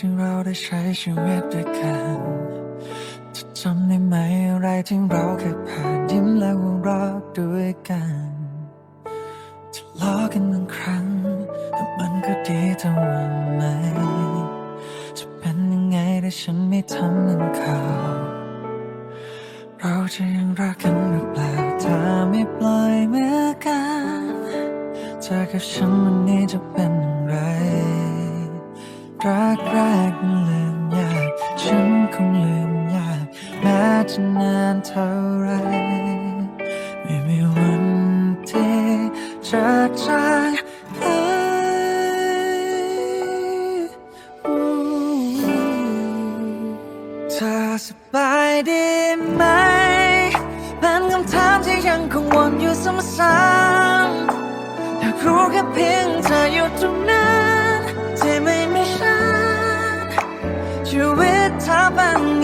ที่เราได้ใช้ชีวิตด้วยกันจะจำได้ไหมอะไรที่เราเคยผ่านยิ้มและหัวเราะด้วยกันทะเลาะกันบางครั้งแต่มันก็ดีเท่าไหมจะเป็นยังไงถ้าฉันไม่ทำเหมือนเขาเราจะยังรักกันหรือเปล่าถ้าไม่ปล่อยมือกันเธอกับฉันวันนี้จะเป็น จะนานเท่าไร ไม่มีวันที่จะจางหายเธอสบายดีไหมเป็นคำถามที่ยังคงวนอยู่ซ้ำๆอยากรู้แค่เพียงเธออยู่ตรงนั้นที่ไม่มีฉันชีวิตเธอเป็น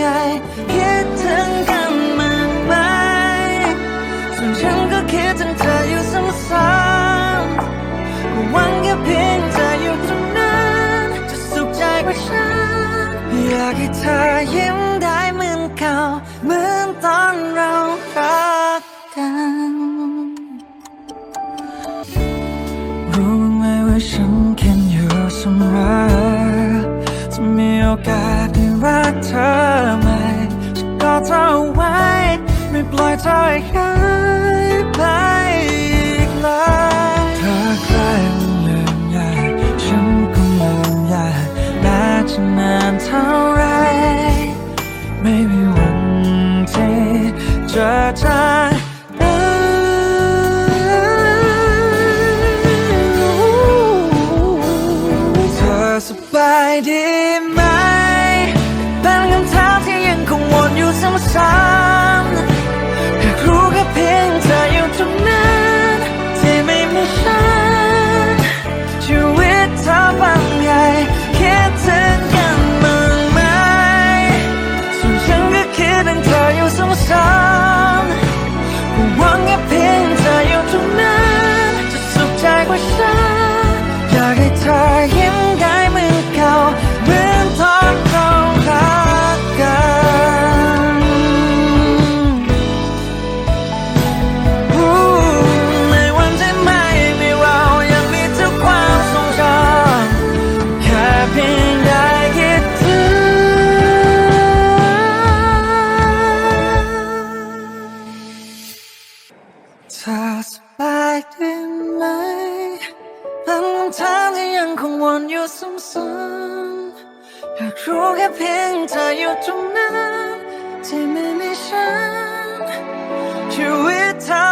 อยิ้มได้เหมือนเก่า เหมือนตอนเรารักกัน รู้ไหมว่าฉันคิดอยู่เสมอจะมีโอกาสได้รักเธอไหมฉันก็เธอไว้ ไม่ปล่อยเธอให้หายไปอีกเลยเธอใกล้ลืมยากฉันก็ลืมยากแม้จะนานเท่า จะจางเธอสบายดีไหม เป็นคำถามที่ยังคงวนอยู่ซ้ำๆ ถามที่ยังคงวนอยู่ซ้ำๆอยากรู้แค่เพียงเธออยู่ตรงนั้นที่ไม่มีฉันชีวิตเธอ